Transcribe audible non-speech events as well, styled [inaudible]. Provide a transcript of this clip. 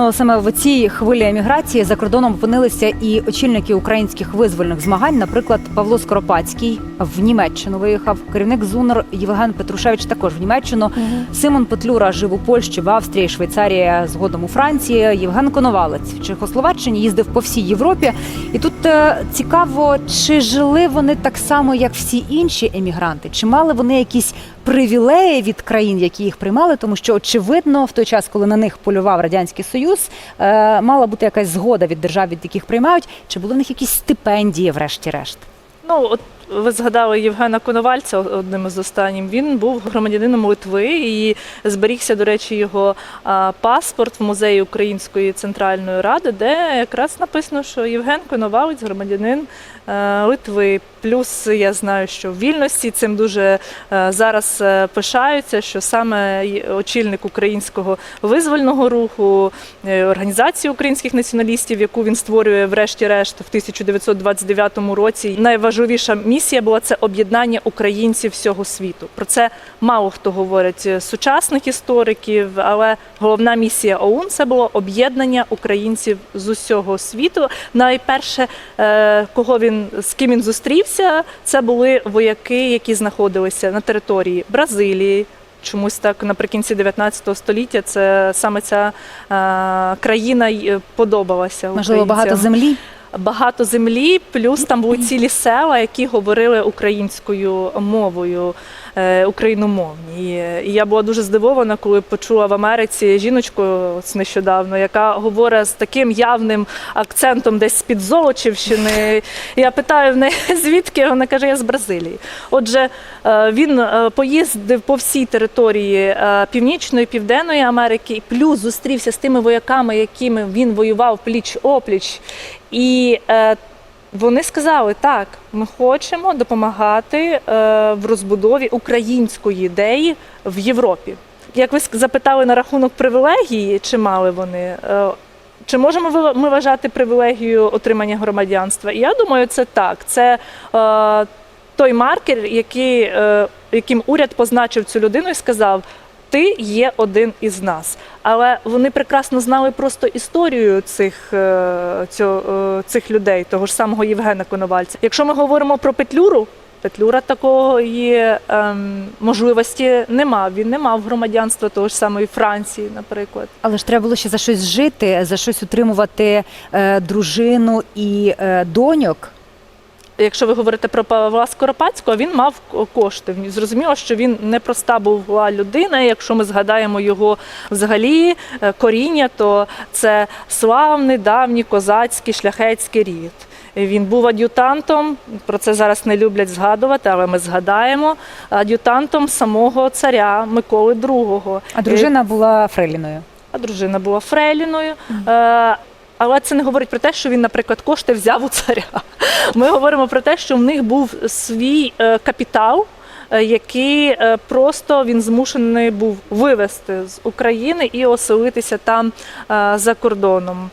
Ну, саме в цій хвилі еміграції за кордоном опинилися і очільники українських визвольних змагань. Наприклад, Павло Скоропадський в Німеччину виїхав. Керівник ЗУНР Євген Петрушевич також в Німеччину. Симон Петлюра жив у Польщі, в Австрії, Швейцарії, згодом у Франції. Євген Коновалець в Чехословаччині їздив по всій Європі. І тут е, цікаво, чи жили вони так само, як всі інші емігранти, чи мали вони якісь привілеї від країн, які їх приймали, тому що очевидно, в той час, коли на них полював радянський союз, е, мала бути якась згода від держав, від яких приймають, чи були в них якісь стипендії, врешті-решт. Ну, от ви згадали Євгена Коновальця одним із останнім. Він був громадянином Литви і зберігся, до речі, його паспорт в музеї Української центральної ради, де якраз написано, що Євген Коновалець громадянин е, Литви. Плюс я знаю, що в вільності цим дуже е, зараз е, пишаються, що саме очільник українського визвольного руху, організації українських націоналістів, яку він створює, врешті-решт, в 1929 році. Найважливіша місія була це об'єднання українців всього світу. Про це мало хто говорить сучасних істориків, але головна місія ОУН це було об'єднання українців з усього світу. Найперше, е, кого він з ким він зустрівся, це були вояки, які знаходилися на території Бразилії. Чомусь так наприкінці 19 століття це саме ця е, країна е, подобалася. Можливо, багато землі. Багато землі, плюс там були цілі села, які говорили українською мовою, е, україномовні. І, я була дуже здивована, коли почула в Америці жіночку ось нещодавно, яка говорить з таким явним акцентом десь з-під Золочівщини. Я питаю в неї, [laughs] звідки? Вона каже, я з Бразилії. Отже, е, він е, поїздив по всій території Північної Південної Америки, плюс зустрівся з тими вояками, якими він воював пліч-опліч. І е, вони сказали, так, ми хочемо допомагати е, в розбудові української ідеї в Європі. Як ви запитали на рахунок привілегії, чи мали вони? е, Чи можемо ми вважати привілегію отримання громадянства? Я думаю, це так. Це е, той маркер, який, е, яким уряд позначив цю людину і сказав: ти є один із нас. Але вони прекрасно знали просто історію цих, е, цього, е, цих людей, того ж самого Євгена Коновальця. Якщо ми говоримо про Петлюру, Петлюра такої ем, можливості не мав. Він не мав громадянства того ж самої Франції, наприклад. Але ж треба було ще за щось жити, за щось утримувати е, дружину і е, доньок. Якщо ви говорите про Павла Скоропадського, він мав кошти. Зрозуміло, що він непроста була людина. Якщо ми згадаємо його взагалі е, коріння, то це славний давній козацький шляхетський рід. Він був ад'ютантом, про це зараз не люблять згадувати, але ми згадаємо ад'ютантом самого царя Миколи II. А дружина була Фреліною. А дружина була фрейліною. Е, але це не говорить про те, що він, наприклад, кошти взяв у царя. Ми говоримо про те, що в них був свій е, капітал, е, який е, просто він змушений був вивезти з України і оселитися там за кордоном.